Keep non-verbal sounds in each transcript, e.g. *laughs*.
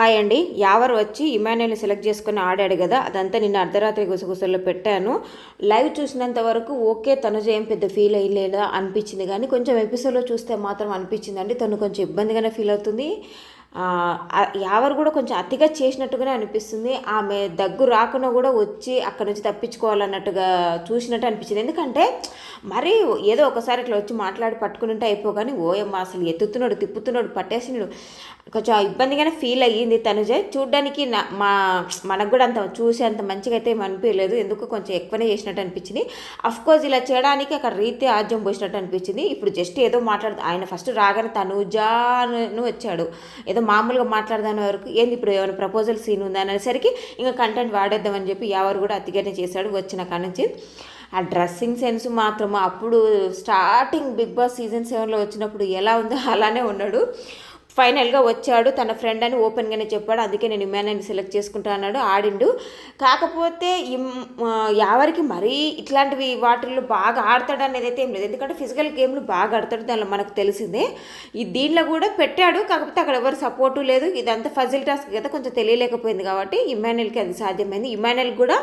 Hi అండి. యావర్ వచ్చి ఇమాన్యుల్ని select చేసుకుని ఆడాడు కదా అదంతా నిన్న అర్ధరాత్రి గుసగుసల్లో పెట్టాను. లైవ్ చూసినంత వరకు ఓకే తనుజ ఏం పెద్ద ఫీల్ అయ్యలేదా అనిపించింది. కానీ కొంచెం ఎపిసోడ్లో చూస్తే మాత్రం అనిపించిందండి. తను కొంచెం ఇబ్బందిగానే ఫీల్ అవుతుంది. ఎవరు కూడా కొంచెం అతిగా చేసినట్టుగానే అనిపిస్తుంది. ఆమె దగ్గు రాకుండా కూడా వచ్చి అక్కడ నుంచి తప్పించుకోవాలన్నట్టుగా చూసినట్టు అనిపించింది. ఎందుకంటే మరి ఏదో ఒకసారి ఇట్లా వచ్చి మాట్లాడి పట్టుకుని ఉంటే అయిపో కానీ ఓయమ్మ అసలు ఎత్తుతున్నాడు తిప్పుతున్నాడు పట్టేసినాడు కొంచెం ఇబ్బందిగానే ఫీల్ అయ్యింది తనుజ. చూడ్డానికి నా మా మనకు కూడా అంత చూసి అంత మంచిగా అయితే అనిపించలేదు. ఎందుకు కొంచెం ఎక్కువనే చేసినట్టు అనిపించింది. కోర్స్ ఇలా చేయడానికి అక్కడ రీతి ఆజ్యం పోసినట్టు అనిపించింది. ఇప్పుడు జస్ట్ ఏదో మాట్లాడు ఆయన ఫస్ట్ రాగానే తనుజాను వచ్చాడు. ఏదో మామూలుగా మాట్లాడదాని వరకు ఏంది ఇప్పుడు ఏమైనా ప్రపోజల్ సీన్ ఉందా అనేసరికి ఇంకా కంటెంట్ వాడేద్దామని చెప్పి ఎవరు కూడా అతిగానే చేశాడు వచ్చిన కాడ నుంచి. ఆ డ్రెస్సింగ్ సెన్స్ మాత్రం అప్పుడు స్టార్టింగ్ బిగ్ బాస్ సీజన్ సెవెన్లో వచ్చినప్పుడు ఎలా ఉందో అలానే ఉన్నాడు. ఫైనల్గా వచ్చాడు తన ఫ్రెండ్ అని ఓపెన్గానే చెప్పాడు. అందుకే నేను ఇమ్మాన్ని సెలెక్ట్ చేసుకుంటా అన్నాడు ఆడిండు. కాకపోతే ఎవరికి మరీ ఇట్లాంటివి వాటిల్లో బాగా ఆడతాడు అనేది అయితే ఏం లేదు. ఎందుకంటే ఫిజికల్ గేమ్లు బాగా ఆడతాడు దానిలో మనకు తెలిసిందే. ఈ దీనిలో కూడా పెట్టాడు కాకపోతే అక్కడ ఎవరు సపోర్టు లేదు. ఇదంతా ఫజిల్ టాస్క్ కదా కొంచెం తెలియలేకపోయింది కాబట్టి ఇమ్మాన్యుల్కి అది సాధ్యమైంది. ఇమ్మాన్యుల్ కూడా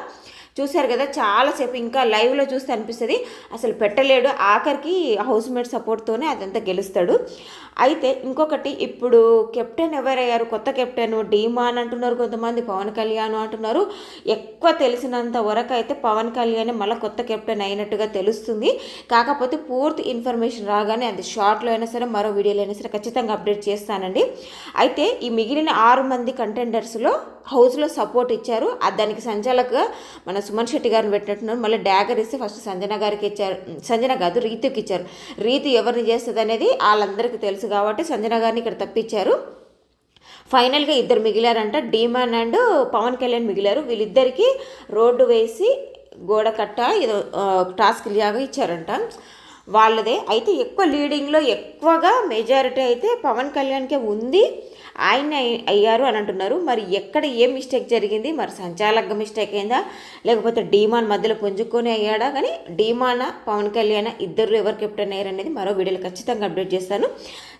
చూశారు కదా చాలాసేపు ఇంకా లైవ్లో చూస్తే అనిపిస్తుంది అసలు పెట్టలేడు ఆఖరికి హౌస్ మేట్ సపోర్ట్తోనే అదంతా గెలుస్తాడు. అయితే ఇంకొకటి ఇప్పుడు కెప్టెన్ ఎవరయ్యారు? కొత్త కెప్టెన్ డీమాన్ అంటున్నారు కొంతమంది పవన్ కళ్యాణ్ అంటున్నారు. ఎక్కువ తెలిసినంత వరకు అయితే పవన్ కళ్యాణ్ మళ్ళీ కొత్త కెప్టెన్ అయినట్టుగా తెలుస్తుంది. కాకపోతే పూర్తి ఇన్ఫర్మేషన్ రాగానే అది షార్ట్లో అయినా సరే మరో వీడియోలో అయినా సరే ఖచ్చితంగా అప్డేట్ చేస్తానండి. అయితే ఈ మిగిలిన ఆరు మంది కంటెండర్స్లో హౌస్లో సపోర్ట్ ఇచ్చారు. దానికి సంచాలకుగా మన సుమన్ శెట్టి గారిని పెట్టినట్టున్నారు. మళ్ళీ డ్యాగర్ ఇస్తే ఫస్ట్ సంజన గారికి ఇచ్చారు. సంజన కాదు రీతుకి ఇచ్చారు. రీతి ఎవరిని చేస్తుంది అనేది వాళ్ళందరికీ తెలుసు కాబట్టి సంజన గారిని ఇక్కడ తప్పించారు. ఫైనల్గా ఇద్దరు మిగిలారంట. డీమాన్ అండ్ పవన్ కళ్యాణ్ మిగిలారు. వీళ్ళిద్దరికీ రోడ్డు వేసి గోడ కట్ట ఏదో టాస్క్ లాగా ఇచ్చారంట. వాళ్ళదే. అయితే ఎక్కువ లీడింగ్లో ఎక్కువగా మెజారిటీ అయితే పవన్ కళ్యాణ్కే ఉంది. ఆయన అయ్యారు అని అంటున్నారు. మరి ఎక్కడ ఏ మిస్టేక్ జరిగింది? మరి సంచాలక మిస్టేక్ అయిందా? లేకపోతే డీమాన్ మధ్యలో పుంజుకొని అయ్యాడా? కానీ డీమాన పవన్ కళ్యాణ్ ఇద్దరు ఎవరు కెప్టెన్ అయ్యారు అనేది మరో వీడియోలో ఖచ్చితంగా అప్డేట్ చేస్తాను.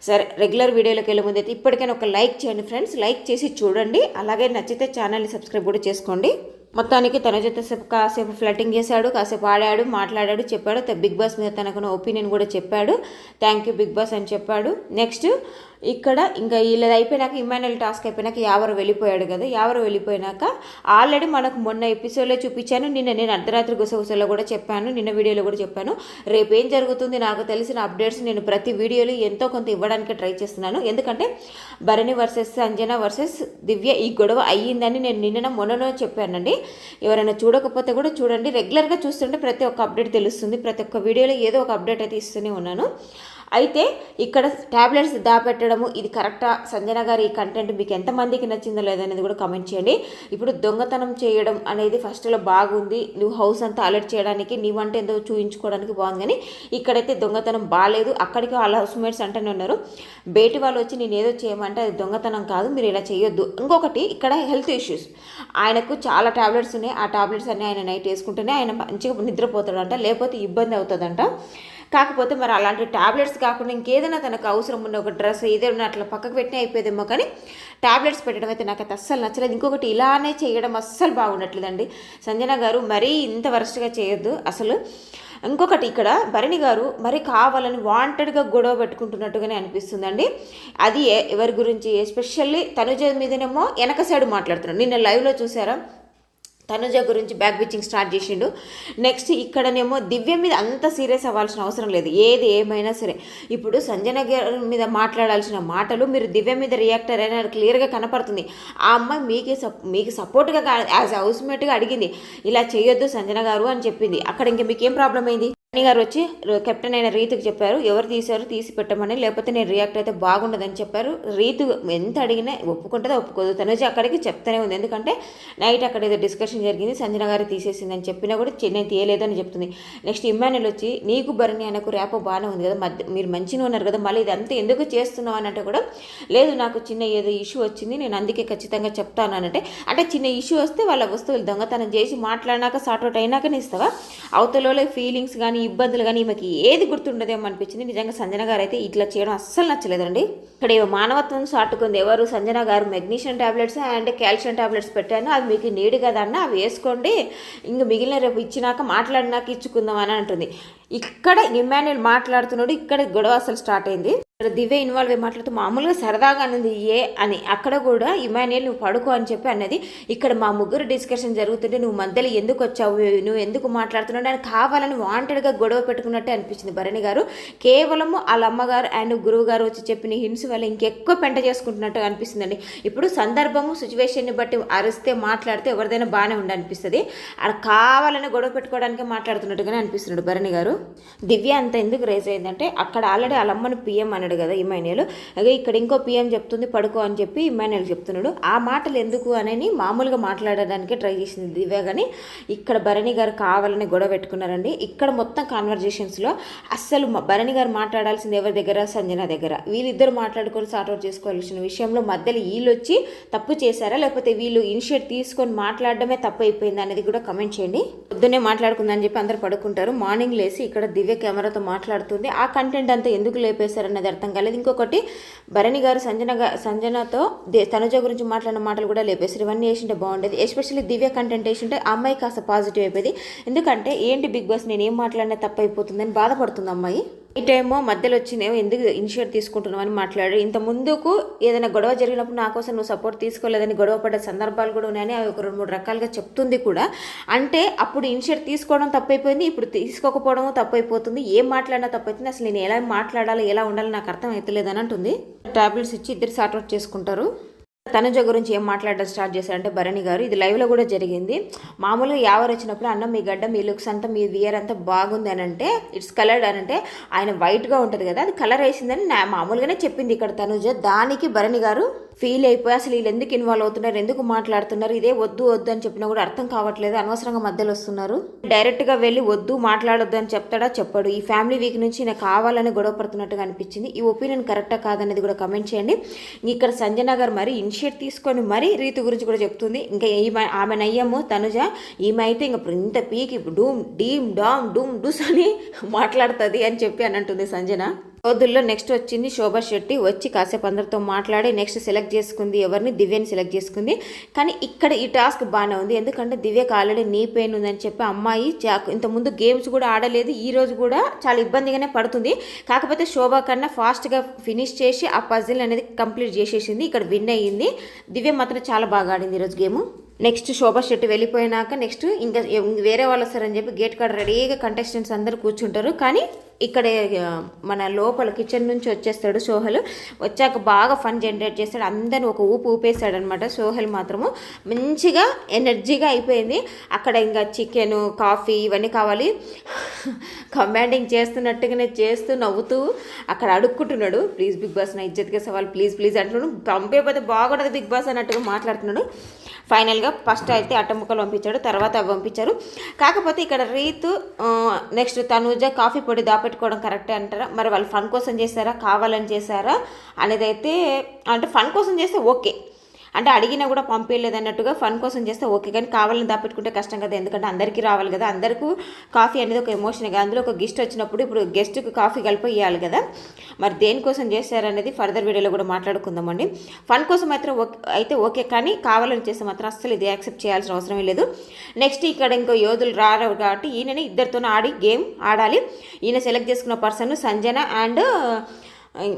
సరే రెగ్యులర్ వీడియోలోకి వెళ్ళే ముందు అయితే ఇప్పటికైనా ఒక లైక్ చేయండి ఫ్రెండ్స్ లైక్ చేసి చూడండి. అలాగే నచ్చితే ఛానల్ని సబ్స్క్రైబ్ కూడా చేసుకోండి. మొత్తానికి తన జత కాసేపు ఫ్లటింగ్ చేశాడు కాసేపు ఆడాడు మాట్లాడాడు చెప్పాడు. బిగ్ బాస్ మీద తనకున్న ఒపీనియన్ కూడా చెప్పాడు. థ్యాంక్ యూ బిగ్ బాస్ అని చెప్పాడు. నెక్స్ట్ ఇక్కడ ఇంకా వీళ్ళది అయిపోయినాక ఇమాన్యుల్ టాస్క్ అయిపోయినాక యావరు వెళ్ళిపోయాడు కదా యావరు వెళ్ళిపోయినాక ఆల్రెడీ మనకు మొన్న ఎపిసోడ్లో చూపించాను నిన్న నేను అర్ధరాత్రి గుసగుసలో కూడా చెప్పాను నిన్న వీడియోలో కూడా చెప్పాను. రేపు ఏం జరుగుతుంది నాకు తెలిసిన అప్డేట్స్ నేను ప్రతి వీడియోలో ఎంతో కొంత ఇవ్వడానికి ట్రై చేస్తున్నాను. ఎందుకంటే భరణి వర్సెస్ సంజన వర్సెస్ దివ్య ఈ గొడవ అయ్యిందని నేను నిన్న మొన్ననో చెప్పానండి. ఎవరైనా చూడకపోతే కూడా చూడండి. రెగ్యులర్గా చూస్తుంటే ప్రతి ఒక్క అప్డేట్ తెలుస్తుంది. ప్రతి ఒక్క వీడియోలో ఏదో ఒక అప్డేట్ అయితే ఇస్తూనే ఉన్నాను. అయితే ఇక్కడ ట్యాబ్లెట్స్ దాపెట్టడము ఇది కరెక్టా? సంజన గారి ఈ కంటెంట్ మీకు ఎంతమందికి నచ్చిందో లేదనేది కూడా కమెంట్ చేయండి. ఇప్పుడు దొంగతనం చేయడం అనేది ఫస్ట్లో బాగుంది. నువ్వు హౌస్ అంతా అలర్ట్ చేయడానికి నీవంటే ఏదో చూయించుకోవడానికి బాగుంది కానీ ఇక్కడైతే దొంగతనం బాగాలేదు అక్కడికి వాళ్ళ హౌస్మేట్స్ అంటేనే ఉన్నారు. బయటి వాళ్ళు వచ్చి నేను ఏదో చేయమంటే అది దొంగతనం కాదు మీరు ఇలా చేయొద్దు. ఇంకొకటి ఇక్కడ హెల్త్ ఇష్యూస్ ఆయనకు చాలా టాబ్లెట్స్ ఉన్నాయి. ఆ టాబ్లెట్స్ అన్ని ఆయన నైట్ వేసుకుంటేనే ఆయన మంచిగా నిద్రపోతాడంట లేకపోతే ఇబ్బంది అవుతుందంట కాకపోతే మరి అలాంటి టాబ్లెట్స్ కాకుండా ఇంకేదైనా తనకు అవసరం ఉన్న ఒక డ్రెస్ ఏదైనా అట్లా పక్కకు పెట్టినా అయిపోయేదేమో కానీ టాబ్లెట్స్ పెట్టడం అయితే నాకు అయితే అస్సలు నచ్చలేదు. ఇంకొకటి ఇలానే చేయడం అస్సలు బాగుండట్లేదండి. సంజన గారు మరీ ఇంత వరస్ట్గా చేయొద్దు. అసలు ఇంకొకటి ఇక్కడ భరణి గారు మరి కావాలని వాంటెడ్గా గొడవ పెట్టుకుంటున్నట్టుగానే అనిపిస్తుందండి. అది ఎవరి గురించి? ఎస్పెషల్లీ తనుజ మీదనేమో వెనక సైడ్ మాట్లాడుతున్నాడు నిన్న లైవ్లో చూసారా? తనుజ గురించి బ్యాక్ బిచ్చింగ్ స్టార్ట్ చేసిండు. నెక్స్ట్ ఇక్కడనేమో దివ్య మీద అంత సీరియస్ అవ్వాల్సిన అవసరం లేదు. ఏది ఏమైనా సరే. ఇప్పుడు సంజన గారి మీద మాట్లాడాల్సిన మాటలు మీరు దివ్య మీద రియాక్టర్ అయినా క్లియర్గా కనపడుతుంది. ఆ అమ్మాయి మీకే సప్ మీకు సపోర్ట్గా యాజ్ హౌస్మేట్గా అడిగింది. ఇలా చేయొద్దు సంజన గారు అని చెప్పింది. అక్కడ ఇంకా మీకేం ప్రాబ్లం అయింది? గారు వచ్చి కెప్టెన్ అయిన రీతుకు చెప్పారు ఎవరు తీశారు తీసి పెట్టమని లేకపోతే నేను రియాక్ట్ అయితే బాగుండదని చెప్పారు. రీతు ఎంత అడిగినా ఒప్పుకుంటుందో ఒప్పుకోదు. తనుజ అక్కడికి చెప్తూనే ఉంది. ఎందుకంటే నైట్ అక్కడ ఏదో డిస్కషన్ జరిగింది సంజన గారు తీసేసిందని చెప్పినా కూడా చి- నేను తీయలేదని చెప్తుంది. నెక్స్ట్ ఇమ్మాన్యుల్ వచ్చి నీకు భరణి అనకు రేపో బాగానే ఉంది కదా మధ్య మీరు మంచిగా ఉన్నారు కదా మళ్ళీ ఇదంతా ఎందుకు చేస్తున్నావు? అని అంటే కూడా లేదు నాకు చిన్న ఏదో ఇష్యూ వచ్చింది నేను అందుకే ఖచ్చితంగా చెప్తాను అనంటే అంటే చిన్న ఇష్యూ వస్తే వాళ్ళ వస్తువులు దొంగతనం చేసి మాట్లాడినాక సార్ట్అవుట్ అయినాకనే ఇస్తావా? అవతలలో ఫీలింగ్స్ కానీ కానీ ఇబ్బందులు కానీ ఈమెకి ఏది గుర్తుండదేమో అనిపించింది. నిజంగా సంజన గారు అయితే ఇట్లా చేయడం అస్సలు నచ్చలేదండి. ఇక్కడ మానవత్వం సాటుకుంది ఎవరు? సంజన గారు magnesium tablets? And calcium tablets పెట్టాను. అవి మీకు నీడు కదా అన్న అవి వేసుకోండి. ఇంక మిగిలిన రేపు ఇచ్చినాక మాట్లాడినాక ఇచ్చుకుందాం అని అంటుంది. ఇక్కడ ఇమాన్యుల్ మాట్లాడుతున్నాడు. ఇక్కడ గొడవ అసలు స్టార్ట్ అయింది. ఇక్కడ దివ్య ఇన్వాల్వ్ అయ్యి మాట్లాడుతూ మామూలుగా సరదాగా అన్నది ఏ అని అక్కడ కూడా ఇమానియల్ నువ్వు పడుకో అని చెప్పి అన్నది ఇక్కడ మా ముగ్గురు డిస్కషన్ జరుగుతుంటే నువ్వు మధ్యలో ఎందుకు వచ్చావు నువ్వు ఎందుకు మాట్లాడుతున్నావు అని కావాలని వాంటెడ్గా గొడవ పెట్టుకున్నట్టే అనిపించింది భరణి గారు. కేవలము వాళ్ళ అమ్మగారు అండ్ గురువు గారు వచ్చి చెప్పిన హింట్స్ వల్ల ఇంకెక్కువ పెంట చేసుకుంటున్నట్టు అనిపిస్తుందండి. ఇప్పుడు సందర్భము సిచ్యువేషన్ని బట్టి అరిస్తే మాట్లాడితే ఎవరిదైనా బాగానే ఉండి అనిపిస్తుంది అక్కడ కావాలని గొడవ పెట్టుకోవడానికి మాట్లాడుతున్నట్టుగానే అనిపిస్తున్నాడు భరణి గారు. దివ్య అంత ఎందుకు రేజ్ అయిందంటే అక్కడ ఆల్రెడీ వాళ్ళ అమ్మని పిఎం అని అన్నాడు కదా ఇమాన్యుల్ అదే ఇక్కడ ఇంకో పిఎం చెప్తుంది పడుకో అని చెప్పి ఇమాన్యుల్ చెప్తున్నాడు. ఆ మాటలు ఎందుకు అని మామూలుగా మాట్లాడడానికి ట్రై చేసింది దివ్య కానీ ఇక్కడ భరణి గారు కావాలని గొడవ పెట్టుకున్నారండి. ఇక్కడ మొత్తం కాన్వర్జేషన్స్లో అస్సలు భరణి గారు మాట్లాడాల్సింది ఎవరి దగ్గర? సంజన దగ్గర. వీళ్ళిద్దరు మాట్లాడుకొని సార్ట్అవుట్ చేసుకోవాల్సిన విషయంలో మధ్యలో వీళ్ళు వచ్చి తప్పు చేశారా? లేకపోతే వీళ్ళు ఇనిషియేట్ తీసుకొని మాట్లాడడమే తప్పు అయిపోయింది అనేది కూడా కమెంట్ చేయండి. పొద్దున్నే మాట్లాడుకుందని చెప్పి అందరు పడుకుంటారు. మార్నింగ్ లేసి ఇక్కడ దివ్య కెమెరాతో మాట్లాడుతుంది. ఆ కంటెంట్ అంతా ఎందుకు లేపేశారన్నది అర్థం కాలేదు. ఇంకొకటి భరణి గారు సంజన సంజనతో దే- తనుజ గురించి మాట్లాడిన మాటలు కూడా లేపేసారు ఇవన్నీ వేసింటే బాగుండేది. ఎస్పెషల్లీ దివ్య కంటెంట్ వేసింటే అమ్మాయి కాస్త పాజిటివ్ అయిపోయింది. ఎందుకంటే ఏంటి బిగ్ బాస్ నేను ఏం మాట్లాడినా తప్పైపోతుందని బాధపడుతుంది అమ్మాయి. ఈ మధ్యలో వచ్చినాయో ఎందుకు ఇనిషియేట్ తీసుకుంటున్నావు అని మాట్లాడారు ఇంత ముందుకు ఏదైనా గొడవ జరిగినప్పుడు నా కోసం నువ్వు సపోర్ట్ తీసుకోలేదని గొడవ పడ్డ సందర్భాలు కూడా ఉన్నాయని అవి ఒక రెండు మూడు రకాలుగా చెప్తుంది కూడా. అంటే అప్పుడు ఇనిషియేట్ తీసుకోవడం తప్పైపోయింది ఇప్పుడు తీసుకోకపోవడం తప్పైపోతుంది. ఏం మాట్లాడినా తప్పైతుంది. అసలు నేను ఎలా మాట్లాడాలి ఎలా ఉండాలి నాకు అర్థం అవుతలేదని అంటుంది. టాబ్లెట్స్ ఇచ్చి ఇద్దరు సార్ట్అవుట్ చేసుకుంటారు. తనుజ గురించి ఏం మాట్లాడడం స్టార్ట్ చేశారంటే భరణి గారు. ఇది లైవ్లో కూడా జరిగింది. మామూలుగా యావర్ వచ్చినప్పుడు అన్న మీ గడ్డ మీ లుక్స్ అంతా మీ వియర్ అంతా బాగుంది అని అంటే ఇట్స్ కలర్డ్ అని అంటే ఆయన వైట్గా ఉంటుంది కదా అది కలర్ వేసిందని నా మామూలుగానే చెప్పింది ఇక్కడ తనుజ. దానికి భరణి గారు ఫీల్ అయిపోయి అసలు వీళ్ళు ఎందుకు ఇన్వాల్వ్ అవుతున్నారు ఎందుకు మాట్లాడుతున్నారు ఇదే వద్దు వద్దు అని చెప్పినా కూడా అర్థం కావట్లేదు అనవసరంగా మధ్యలో వస్తున్నారు. డైరెక్ట్గా వెళ్ళి వద్దు మాట్లాడొద్దు అని చెప్తాడా? చెప్పాడు. ఈ ఫ్యామిలీ వీక్ నుంచి నాకు కావాలని గొడవ పడుతున్నట్టుగా అనిపించింది. ఈ ఒపీనియన్ కరెక్టా కాదనేది కూడా కమెంట్ చేయండి. ఇక్కడ సంజన గారు మరి ఇనిషియేట్ తీసుకొని మరీ రీతి గురించి కూడా చెప్తుంది. ఇంకా ఈమె ఆమె నయ్యము తనుజ ఈమె అయితే ఇంకా ఇంత పీకి డూమ్ డీమ్ డామ్ డూమ్ డూస్ అని మాట్లాడుతుంది అని చెప్పి అని అంటుంది సంజన. రోజుల్లో నెక్స్ట్ వచ్చింది శోభా శెట్టి వచ్చి కాసేపు అందరితో మాట్లాడి నెక్స్ట్ సెలెక్ట్ చేసుకుంది ఎవరిని? దివ్యని సెలెక్ట్ చేసుకుంది. కానీ ఇక్కడ ఈ టాస్క్ బాగానే ఉంది. ఎందుకంటే దివ్యకి ఆల్రెడీ నీ పెయిన్ ఉందని చెప్పి అమ్మాయి ఇంతకుముందు గేమ్స్ కూడా ఆడలేదు. ఈ రోజు కూడా చాలా ఇబ్బందిగానే పడుతుంది. కాకపోతే శోభా కన్నా ఫాస్ట్గా ఫినిష్ చేసి ఆ పజిల్ అనేది కంప్లీట్ చేసేసింది. ఇక్కడ విన్ అయ్యింది. దివ్య మాత్రం చాలా బాగా ఆడింది ఈరోజు గేమ్. నెక్స్ట్ శోభా శెట్టి వెళ్ళిపోయినాక నెక్స్ట్ ఇంకా వేరే వాళ్ళు వస్తారని చెప్పి గేట్ కాడ రెడీగా కంటెస్టెంట్స్ అందరూ కూర్చుంటారు. కానీ ఇక్కడ మన లోపల కిచెన్ నుంచి వచ్చేస్తాడు సోహల్. వచ్చాక బాగా ఫన్ జనరేట్ చేస్తాడు. అందరిని ఒక ఊపు ఊపేస్తాడు అనమాట సోహల్ మాత్రము. మంచిగా ఎనర్జీగా అయిపోయింది. అక్కడ ఇంకా చికెన్ కాఫీ ఇవన్నీ కావాలి. *laughs* కమాండింగ్ చేస్తున్నట్టుగానే చేస్తూ నవ్వుతూ అక్కడ అడుక్కుంటున్నాడు. ప్లీజ్ బిగ్ బాస్ నా ఇజ్జత్ సవాల్. ప్లీజ్ ప్లీజ్ అంటున్నాడు. పంపేపోతే బాగుంటుంది బిగ్ బాస్ అన్నట్టుగా మాట్లాడుతున్నాడు. ఫైనల్గా ఫస్ట్ అయితే అట్టముక్కలు పంపించాడు తర్వాత అవి పంపించారు. కాకపోతే ఇక్కడ రీతు నెక్స్ట్ తనుజ కాఫీ పొడి దాపెట్టుకోవడం కరెక్టే అంటారా? మరి వాళ్ళు ఫన్ కోసం చేశారా? కావాలని చేశారా? అనేది అయితే అంటే ఫన్ కోసం చేస్తే ఓకే. అంటే అడిగినా కూడా పంపించలేదు అన్నట్టుగా ఫన్ కోసం చేస్తే ఓకే కానీ కావాలని దాపెట్టుకుంటే కష్టం కదా. ఎందుకంటే అందరికీ రావాలి కదా. అందరికీ కాఫీ అనేది ఒక ఎమోషన్ కదా. అందులో ఒక గెస్ట్ వచ్చినప్పుడు ఇప్పుడు గెస్ట్కి కాఫీ కలిపి ఇవ్వాలి కదా. మరి దేనికోసం చేశారనేది ఫర్దర్ వీడియోలో కూడా మాట్లాడుకుందామండి. ఫన్ కోసం మాత్రం ఓకే అయితే ఓకే కానీ కావాలని చేస్తే మాత్రం అస్సలు ఇది యాక్సెప్ట్ చేయాల్సిన అవసరమే లేదు. నెక్స్ట్ ఇక్కడ ఇంకో యోధులు రారు కాబట్టి ఈయనని ఇద్దరితో ఆడి గేమ్ ఆడాలి. ఈయన సెలెక్ట్ చేసుకున్న పర్సన్ సంజన అండ్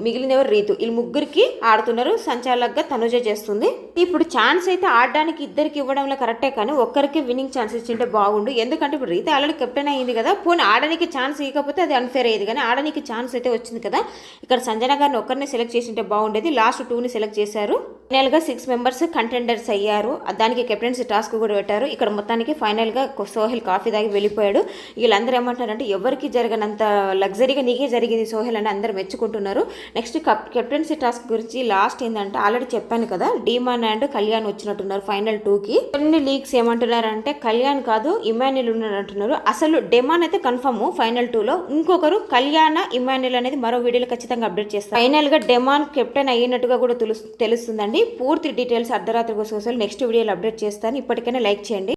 మిగిలిన ఎవరు రీతు. వీళ్ళు ముగ్గురికి ఆడుతున్నారు. సంచాలకుగా తనుజ చేస్తుంది. ఇప్పుడు ఛాన్స్ అయితే ఆడడానికి ఇద్దరికి ఇవ్వడంలో కరెక్టే కానీ ఒక్కరికి విన్నింగ్ ఛాన్స్ ఇచ్చింటే బాగుండు. ఎందుకంటే ఇప్పుడు రీత ఆల్రెడీ కెప్టెన్ అయ్యింది కదా. పోనీ ఆడడానికి ఛాన్స్ ఇవ్వకపోతే అది అన్ఫేర్ అయ్యేది కానీ ఆడడానికి ఛాన్స్ అయితే వచ్చింది కదా. ఇక్కడ సంజన గారిని ఒక్కరిని సెలెక్ట్ చేసింటే బాగుండేది. లాస్ట్ టూని సెలెక్ట్ చేశారు. ఫైనల్గా సిక్స్ మెంబర్స్ కంటెండర్స్ అయ్యారు. దానికి కెప్టెన్సీ టాస్క్ కూడా పెట్టారు. ఇక్కడ మొత్తానికి ఫైనల్గా సోహెల్ కాఫీ తాగి వెళ్ళిపోయాడు. వీళ్ళందరూ ఏమంటున్నారంటే ఎవరికి జరగనంత లగ్జరీగా నీకే జరిగింది సోహెల్ అని అందరూ మెచ్చుకుంటున్నారు. నెక్స్ట్ కప్ కెప్టెన్సీ టాస్క్ గురించి లాస్ట్ ఏంటంటే ఆల్రెడీ చెప్పాను కదా డీమాన్ అండ్ కళ్యాణ్ వచ్చినట్టున్నారు ఫైనల్ టూకి. కొన్ని లీగ్స్ ఏమంటున్నారంటే కళ్యాణ్ కాదు ఇమాన్యుల్ ఉన్నారంటున్నారు. అసలు డెమాన్ అయితే కన్ఫర్మ్ ఫైనల్ టూలో. ఇంకొకరు కళ్యాణ ఇమాన్యుల్ అనేది మరో వీడియోలో ఖచ్చితంగా అప్డేట్ చేస్తారు ఫైనల్గా డెమాన్ కెప్టెన్ అయినట్టుగా కూడా తెలుసు తెలుస్తుందండి. పూర్తి డీటెయిల్స్ అర్ధరాత్రి కోసం నెక్స్ట్ వీడియోలో అప్డేట్ చేస్తాను. ఇప్పటికైనా లైక్ చేయండి.